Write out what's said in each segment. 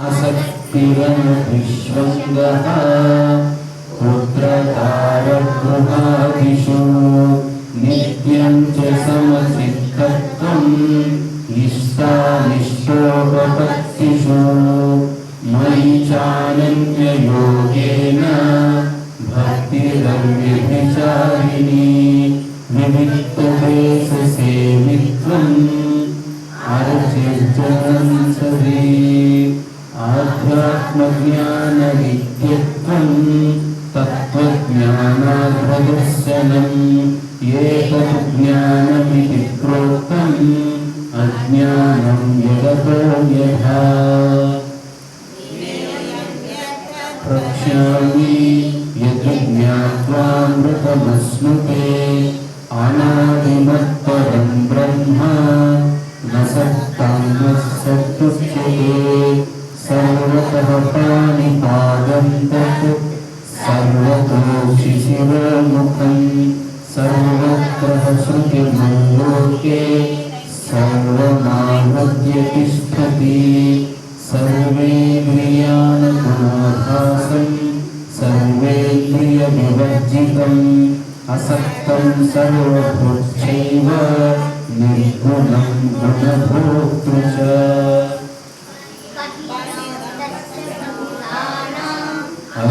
शक्तिरन् विश्वङ्गः कृताप्रभाविषु नित्यं च समचित्तत्वं निष्ठानिष्ठोपपत्तिषु मयि चानन्ययोगेन भक्तिरव्यभिचारिणी भक्तिर्बन्विचारिणी अर्चिर्जनं सदे आध्यात्मज्ञानविद्यत्वं तत्त्वज्ञानाद्रदर्शनम् एतत् ज्ञानमिति प्रोक्तम् अज्ञानं यदतो यथा प्रक्ष्यामि यत् ज्ञात्वामृतमश्नुते अनादिमत्परं ब्रह्म न सत्तं न सत्तुच्यते सर्वतः पाणिपादं तत् सर्वतो शिशिरोमुखं श्रुतिमल्लोके सर्वमावद्य तिष्ठति सर्वेन्द्रियाणगुणाभासं सर्वेन्द्रियविवर्जितम् असक्तं सर्वभृक्षैव निर्गुणं गुणभोक्तृ च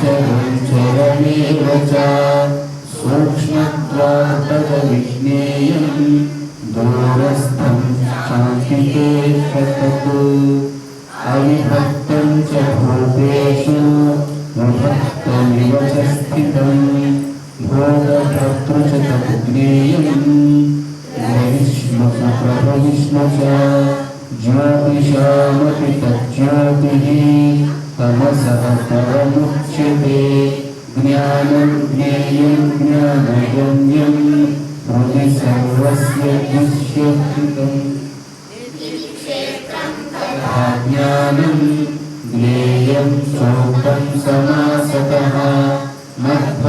अचरं चरमेव च सूक्ष्मत्वार्थविज्ञेयं दूरस्थं शान्तिते तत् अविभक्तं च भूतेषु विभक्तमिव च स्थितम् भोगभर्तृ च तत् ज्ञेयम् विष्णु च प्रभविष्णु च ज्योतिषामपि तज्ज्योतिः। तमसः परमुच्यते ज्ञानं ज्ञेयं ज्ञानगम्यं हृदि सर्वस्य दृश्यकृतम् ज्ञानं ज्ञेयं चोक्तं समासतः मद्भक्तये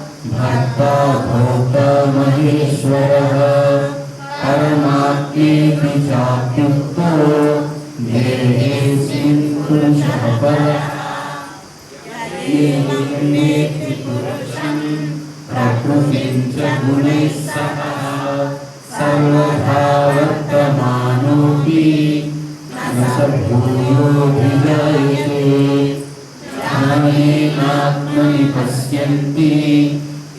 भर्ता भोक्ता महेश्वरः परमात्मेति चाप्युक्तो देहेऽस्मिन् पुरुषः परः प्रकृतिं च गुणैः सह न ज्ञानेनात्मनि पश्यन्ति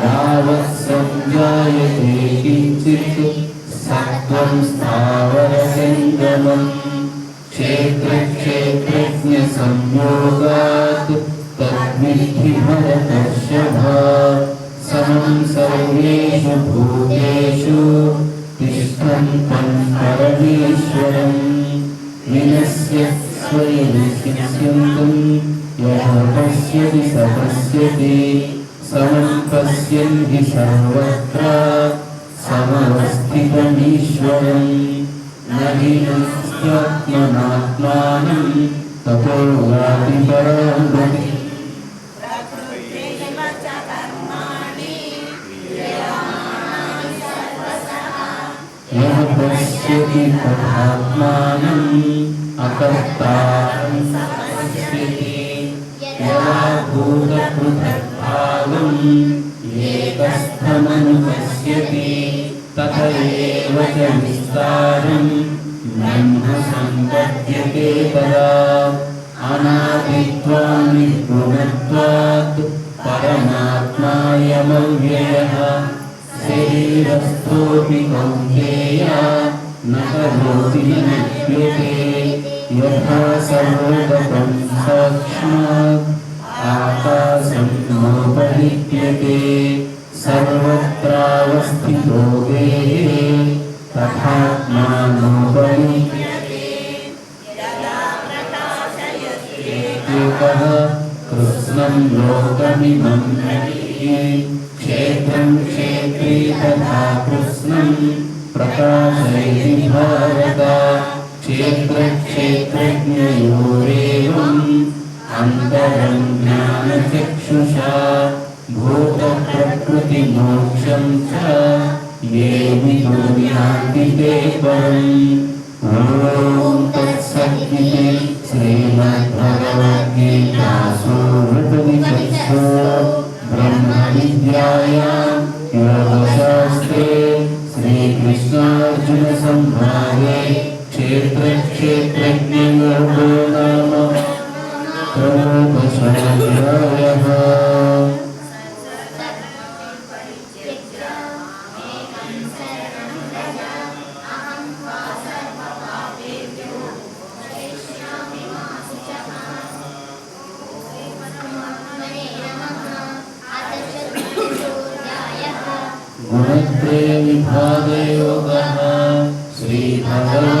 यावत् सञ्जायते किञ्चित् सत्त्वं स्थावरजङ्गमम् क्षेत्रक्षेत्रज्ञसंयोगात् तद्विद्धि भरतर्षभ समं सर्वेषु भूतेषु तिष्ठन्तं परमेश्वरम् विनश्य स्वयनिशिष्यन्तं यः पश्यति स पश्यति समं हि सर्वत्र समवस्थितमीश्वरम् न हिनस्त्यात्मनात्मानम् ततो याति परां यः पश्यति तथात्मानम् अकर्तारं पश्यति यदा भूतपृथग्भावम् एकस्थमनुपश्यति तथ एव च विस्तारम् ब्रह्म सम्पद्यते तदा अनादित्वानि गुणत्वात् परमात्मायमव्ययः शरीरस्थोऽपि कौन्तेय, न करोति न यथा सर्वगतं साक्षात्। आकाशं नोपलिप्यते सर्वत्रावस्थितो देहे तथात्मानोपलिप्यते एकः कृत्स्नं लोकमिमं नदीये क्षेत्रं क्षेत्री तथा कृत्स्नं प्रकाशयति भारत क्षेत्रक्षेत्रज्ञयोरेवम् अन्तरं ज्ञानचक्षुषा, भूतप्रकृतिमोक्षं च, ये विदुर्यान्ति ते परम् ॐ तत्सद्गिते श्रीमद्भगवद्गीतासु उपनिषत्सु ब्रह्मविद्यायां योगशास्त्रे श्रीकृष्णार्जुनसंवादे क्षेत्रक्षेत्रज्ञयोगो नाम त्रयोदशोऽध्यायः गुणत्रयविभागयोगः श्रीभगवानुवाच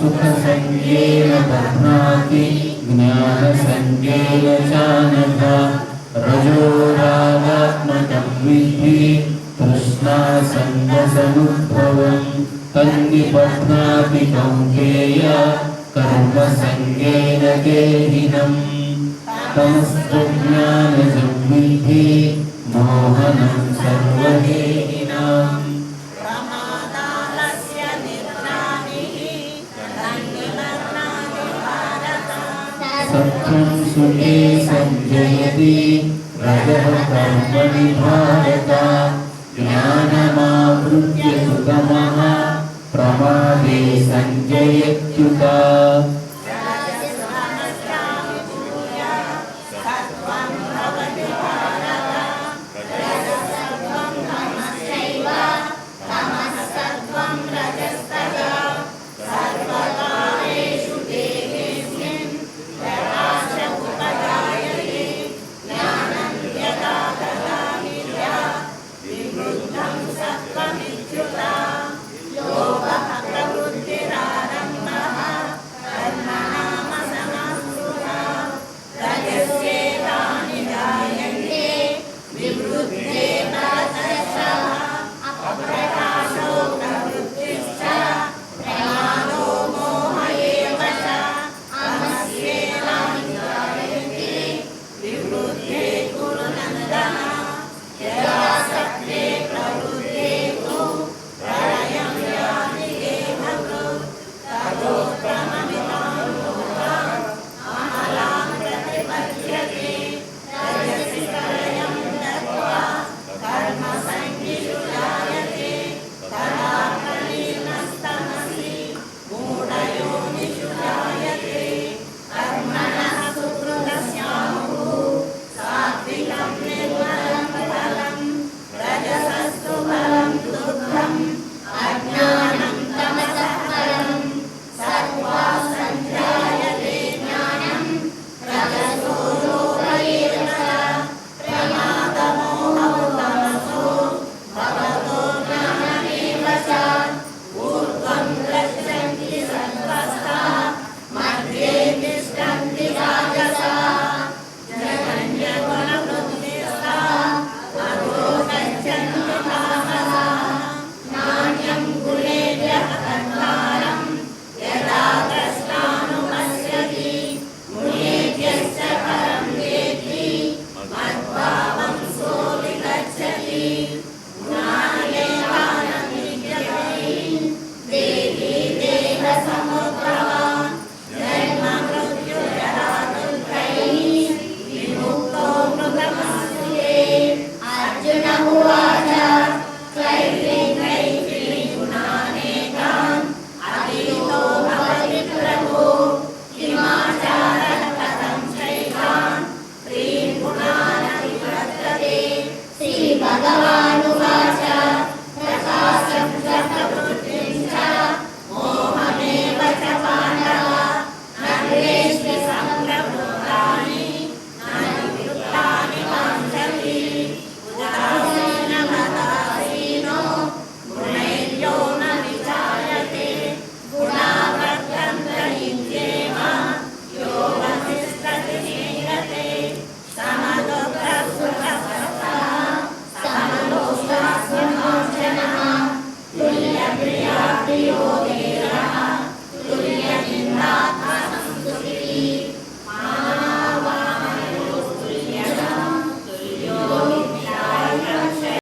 सुखसङ्गेन बध्नाति ज्ञानसङ्गेन चानघा। रजोरागात्मकं विद्धि तृष्णासङ्गसमुद्भवम् तन्निबध्नाति कौन्तेय कर्मसङ्गेन देहिनम् तमस्त्वज्ञानजं विद्धि रजः कर्मणि भारत ज्ञानमावृत्य सुतमः प्रमादे सञ्जयत्युता